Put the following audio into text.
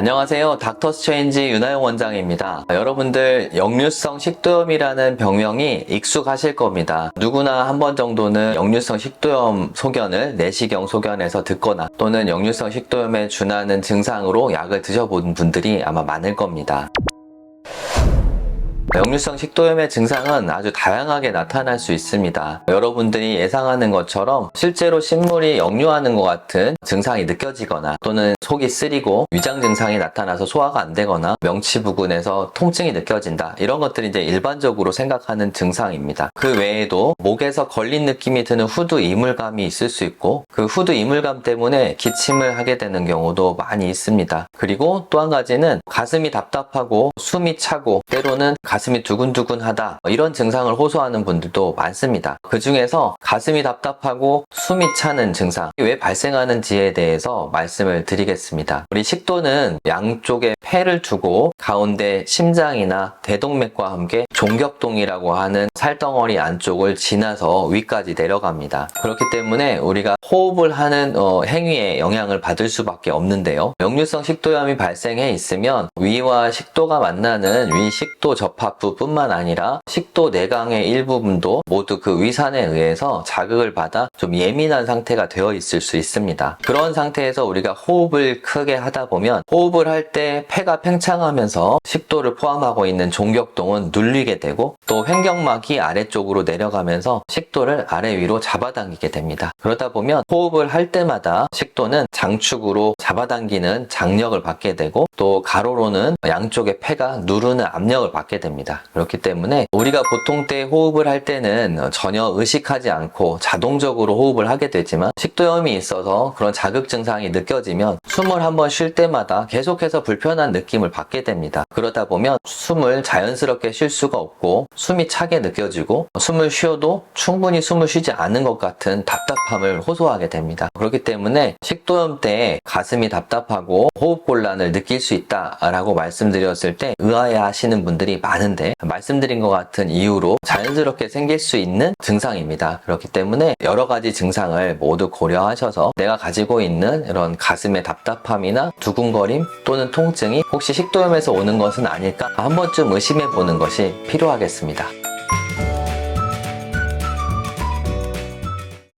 안녕하세요. 닥터스 체인지 윤하영 원장입니다. 여러분들 역류성 식도염이라는 병명이 익숙하실 겁니다. 누구나 한 번 정도는 역류성 식도염 소견을 내시경 소견에서 듣거나 또는 역류성 식도염에 준하는 증상으로 약을 드셔본 분들이 아마 많을 겁니다. 역류성 식도염의 증상은 아주 다양하게 나타날 수 있습니다. 여러분들이 예상하는 것처럼 실제로 식물이 역류하는 것 같은 증상이 느껴지거나 또는 속이 쓰리고 위장 증상이 나타나서 소화가 안 되거나 명치 부근에서 통증이 느껴진다. 이런 것들이 이제 일반적으로 생각하는 증상입니다. 그 외에도 목에서 걸린 느낌이 드는 후두 이물감이 있을 수 있고 그 후두 이물감 때문에 기침을 하게 되는 경우도 많이 있습니다. 그리고 또 한 가지는 가슴이 답답하고 숨이 차고 때로는 가슴 이 두근두근하다 이런 증상을 호소하는 분들도 많습니다. 그 중에서 가슴이 답답하고 숨이 차는 증상 왜 발생하는지에 대해서 말씀을 드리겠습니다. 우리 식도는 양쪽에 폐를 두고 가운데 심장이나 대동맥과 함께 종격동이라고 하는 살덩어리 안쪽을 지나서 위까지 내려갑니다. 그렇기 때문에 우리가 호흡을 하는 어, 행위에 영향을 받을 수밖에 없는데요. 역류성 식도염이 발생해 있으면 위와 식도가 만나는 위 식도 접합부뿐만 아니라 식도 내강의 일부분도 모두 그 위산에 의해서 자극을 받아 좀 예민 한 상태가 되어 있을 수 있습니다. 그런 상태에서 우리가 호흡을 크게 하다 보면 호흡을 할 때 폐가 팽창하면서 식도를 포함하고 있는 종격동은 눌리게 되고 또 횡격막이 아래쪽으로 내려가면서 식도를 아래 위로 잡아당기게 됩니다. 그러다 보면 호흡을 할 때마다 식도는 장축으로 잡아당기는 장력을 받게 되고 또 가로로는 양쪽의 폐가 누르는 압력을 받게 됩니다. 그렇기 때문에 우리가 보통 때 호흡을 할 때는 전혀 의식하지 않고 자동적으로 호흡을 하게 되지만 식도염이 있어서 그런 자극 증상이 느껴지면 숨을 한번 쉴 때마다 계속해서 불편한 느낌을 받게 됩니다. 그러다 보면 숨을 자연스럽게 쉴 수가 없고 숨이 차게 느껴지고 숨을 쉬어도 충분히 숨을 쉬지 않은 것 같은 답답함을 호소하게 됩니다. 그렇기 때문에 식도염 때 가슴이 답답하고 호흡 곤란을 느낄 수 있다라고 말씀드렸을 때 의아해 하시는 분들이 많은데 말씀드린 것 같은 이유로 자연스럽게 생길 수 있는 증상입니다. 그렇기 때문에 여러 가지 증상을 모두 고려하셔서 내가 가지고 있는 이런 가슴의 답답함이나 두근거림 또는 통증이 혹시 식도염에서 오는 것은 아닐까 한 번쯤 의심해 보는 것이 필요하겠습니다.